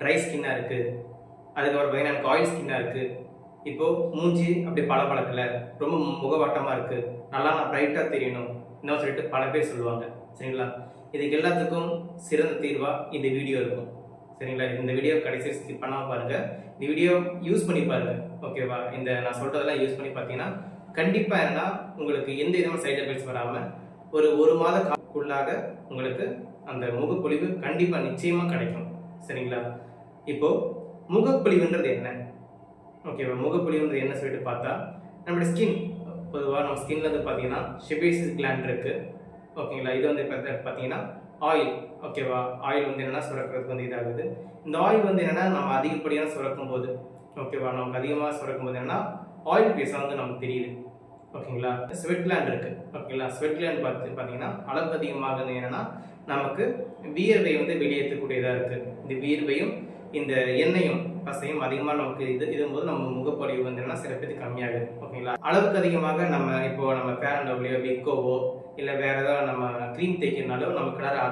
Try ஸ்கின்னாக இருக்குது அதுக்கப்புறம் பார்த்தீங்கன்னா எனக்கு ஆயில் ஸ்கின்னாக இருக்குது இப்போது மூஞ்சி அப்படி பல பழக்கல ரொம்ப முகவட்டமாக இருக்குது நல்லா நான் ப்ரைட்டாக தெரியணும் இன்னும் சொல்லிட்டு பல பேர் சொல்லுவாங்க. சரிங்களா? இதுக்கு எல்லாத்துக்கும் சிறந்த தீர்வாக இந்த வீடியோ இருக்கும். சரிங்களா? இந்த வீடியோ கடைசி ஸ்கிப் பண்ணாமல் பாருங்கள் இந்த வீடியோ யூஸ் பண்ணி பாருங்கள் ஓகேவா இந்த நான் சொல்கிறதெல்லாம் யூஸ் பண்ணி பார்த்தீங்கன்னா கண்டிப்பாக என்னன்னா உங்களுக்கு எந்த விதமான சைடு எஃபெக்ட்ஸ் வராமல் ஒரு ஒரு மாத காலக்குள்ளாக உங்களுக்கு அந்த முகப்பொழிவு கண்டிப்பாக நிச்சயமாக கிடைக்கும். சரிங்களா? இப்போ முகப்பொழிவுன்றது என்ன? ஓகேவா முகப்பொழிவுன்றது என்ன சொல்லிட்டு பார்த்தா நம்மளோட ஸ்கின் பொதுவாக நம்ம ஸ்கின்ல வந்து பார்த்தீங்கன்னா ஷிபேசிஸ் கிளாண்ட் இருக்கு. ஓகேங்களா இது வந்து இப்போ பார்த்தீங்கன்னா ஆயில் ஓகேவா ஆயில் வந்து என்னன்னா சுரக்கிறதுக்கு வந்து இதாகுது. இந்த ஆயில் வந்து என்னன்னா நம்ம அதிகப்படியாக சுரக்கும் போது ஓகேவா நமக்கு அதிகமாக சுரக்கும் போது என்னன்னா ஆயில் பேஸாக வந்து நமக்கு தெரியுது. ஓகேங்களா? ஸ்வெட் கிளாண்ட் இருக்குது ஓகேங்களா? ஸ்வெட் கிளாண்ட் பார்த்து பார்த்தீங்கன்னா அளவுக்கு அதிகமாக என்னென்னா நமக்கு வியர்வை வந்து வெளியேற்றக்கூடியதாக இருக்குது இந்த வியர்வையும் இந்த எண்ணெயும் பசையும் அதிகமாக நமக்கு இது இதும்போது நம்ம முகப்பொழிவு வந்து என்னன்னா சில பேருக்கு கம்மியாகுது. ஓகேங்களா? அளவுக்கு அதிகமாக நம்ம இப்போ நம்ம பேரண்டோவிலையோ விக்கோவோ இல்லை வேறு ஏதாவது நம்ம க்ரீம் தேய்க்கிறனாலோ நம்ம கலர் ஆக